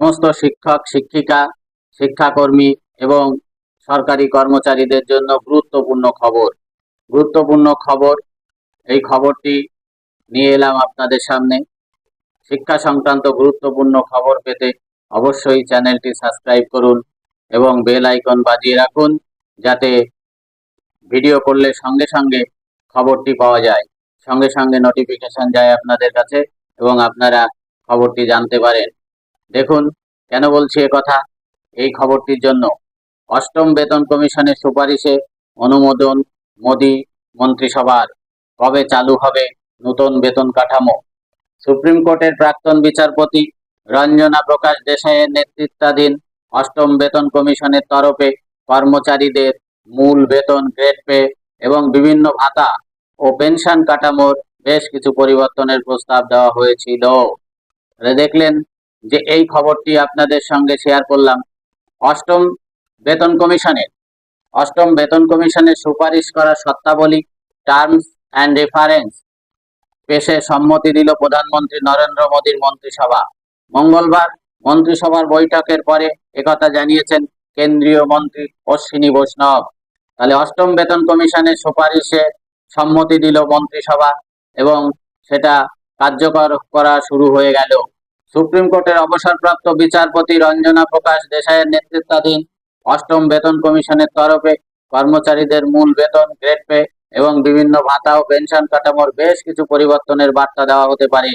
সমস্ত শিক্ষক, শিক্ষিকা, শিক্ষাকর্মী এবং সরকারি কর্মচারীদের জন্য গুরুত্বপূর্ণ খবর। গুরুত্বপূর্ণ খবর, এই খবরটি নিয়ে এলাম আপনাদের সামনে। শিক্ষা সংক্রান্ত গুরুত্বপূর্ণ খবর পেতে অবশ্যই চ্যানেলটি সাবস্ক্রাইব করুন এবং বেল আইকন বাজিয়ে রাখুন যাতে ভিডিও করলে সঙ্গে সঙ্গে খবরটি পাওয়া যায়। সঙ্গে সঙ্গে নোটিফিকেশন যায় আপনাদের কাছে এবং আপনারা খবরটি জানতে পারেন। দেখুন, কেন বলছি কথা? এই খবরটির জন্য। অষ্টম বেতন কমিশনের সুপারিশে অনুমোদন মোদি মন্ত্রিসভার। কবে চালু হবে নতুন বেতন কাঠামো? সুপ্রিম কোর্টের প্রাক্তন বিচারপতি রঞ্জনা প্রকাশ দেশাইয়ের নেতৃত্বাধীন অষ্টম বেতন কমিশনের তরফে কর্মচারীদের মূল বেতন গ্রেড পে এবং বিভিন্ন ভাতা ও পেনশন কাঠামোর বেশ কিছু পরিবর্তনের প্রস্তাব দেওয়া হয়েছিল। দেখলেন যে এই খবরটি আপনাদের সঙ্গে শেয়ার করলাম। অষ্টম বেতন কমিশনের, অষ্টম বেতন কমিশনের সুপারিশ করা শর্তাবলী টার্মস অ্যান্ড রেফারেন্স পেশে সম্মতি দিল প্রধানমন্ত্রী নরেন্দ্র মোদীর মন্ত্রিসভা। মঙ্গলবার মন্ত্রিসভার বৈঠকের পরে একথা জানিয়েছেন কেন্দ্রীয় মন্ত্রী অশ্বিনী বৈষ্ণব। তাহলে অষ্টম বেতন কমিশনের সুপারিশে সম্মতি দিল মন্ত্রিসভা এবং সেটা কার্যকর করা শুরু হয়ে গেল। সুপ্রিম কোর্টের অবসরপ্রাপ্ত বিচারপতি রঞ্জনা প্রকাশ দেশাইয়ের নেতৃত্বাধীন অষ্টম বেতন কমিশনের তরফে কর্মচারীদের মূল বেতন, গ্রেড পে এবং বিভিন্ন ভাতা ও পেনশন কাঠামোর বেশ কিছু পরিবর্তনের বার্তা দেওয়া হতে পারে।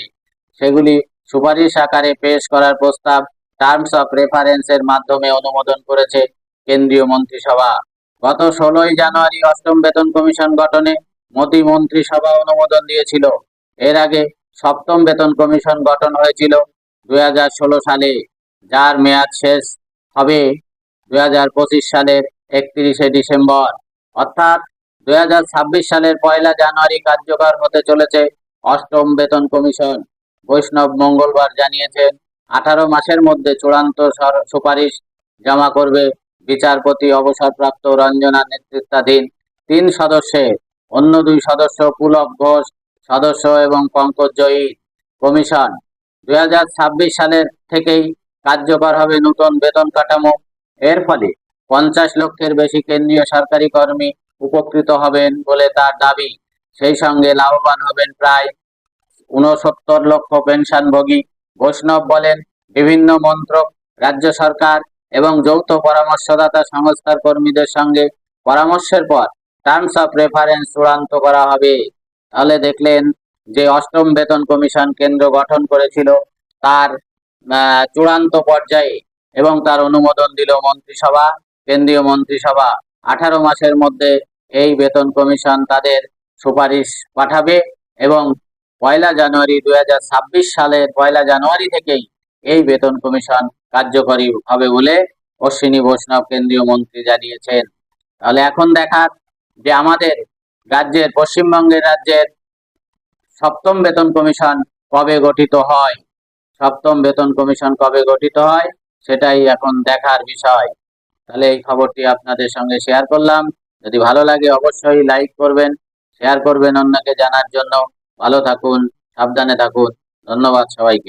সেগুলি সুপারিশ আকারে পেশ করার প্রস্তাব টার্মস অফ রেফারেন্সের মাধ্যমে অনুমোদন করেছে কেন্দ্রীয় মন্ত্রিসভা। গত ষোলোই জানুয়ারি অষ্টম বেতন কমিশন গঠনে মোদী মন্ত্রিসভা অনুমোদন দিয়েছিল। এর আগে সপ্তম বেতন কমিশন গঠন হয়েছিল দুই হাজার ষোলো সালে যার মেয়াদ শেষ হবে দুই হাজার পঁচিশ সালের একত্রিশে ডিসেম্বর। অর্থাৎ দুই হাজার ছাব্বিশ সালের পয়লা জানুয়ারি কার্যকর হতে চলেছে অষ্টম বেতন কমিশন। বৈষ্ণব মঙ্গলবার জানিয়েছেন, আঠারো মাসের মধ্যে চূড়ান্ত সুপারিশ জমা করবে বিচারপতি অবসরপ্রাপ্ত রঞ্জনা নেতৃত্বাধীন তিন সদস্যের অন্য দুই সদস্য পুলক ঘোষ সদস্য এবং পঙ্কজ জয়ী কমিশন। দুই হাজার ছাব্বিশ সালের থেকেই কার্যকর হবে নতুন বেতন কাঠামো। এর ফলে পঞ্চাশ লক্ষের বেশি কেন্দ্রীয় সরকারি কর্মী উপকৃত হবেন বলে তার দাবি। সেই সঙ্গে লাভবান হবেন প্রায় উনসত্তর লক্ষ পেনশনভোগী। বৈষ্ণব বলেন, বিভিন্ন মন্ত্রক, রাজ্য সরকার এবং যৌথ পরামর্শদাতা সংস্থার কর্মীদের সঙ্গে পরামর্শের পর টার্মস অফ রেফারেন্স চূড়ান্ত করা হবে। তাহলে দেখলেন যে অষ্টম বেতন কমিশন কেন্দ্র গঠন করেছিল, তার চূড়ান্ত পর্যায়ে এবং তার অনুমোদন দিল মন্ত্রিসভা, কেন্দ্রীয় মন্ত্রিসভা। আঠারো মাসের মধ্যে এই বেতন কমিশন তাদের সুপারিশ পাঠাবে এবং পয়লা জানুয়ারি দু হাজার ছাব্বিশ সালের পয়লা জানুয়ারি থেকেই এই বেতন কমিশন কার্যকরী হবে বলে অশ্বিনী বৈষ্ণব কেন্দ্রীয় মন্ত্রী জানিয়েছেন। তাহলে এখন দেখার যে আমাদের রাজ্যের, পশ্চিমবঙ্গের রাজ্যের সপ্তম বেতন কমিশন কবে গঠিত হয়? সপ্তম বেতন কমিশন কবে গঠিত হয়? সেটাই এখন দেখার বিষয়। তাহলে এই খবরটি আপনাদের সঙ্গে শেয়ার করলাম। যদি ভালো লাগে অবশ্যই লাইক করবেন শেয়ার করবেন অন্যকে জানার জন্য। ভালো থাকুন, সাবধানে থাকুন। ধন্যবাদ সবাইকে।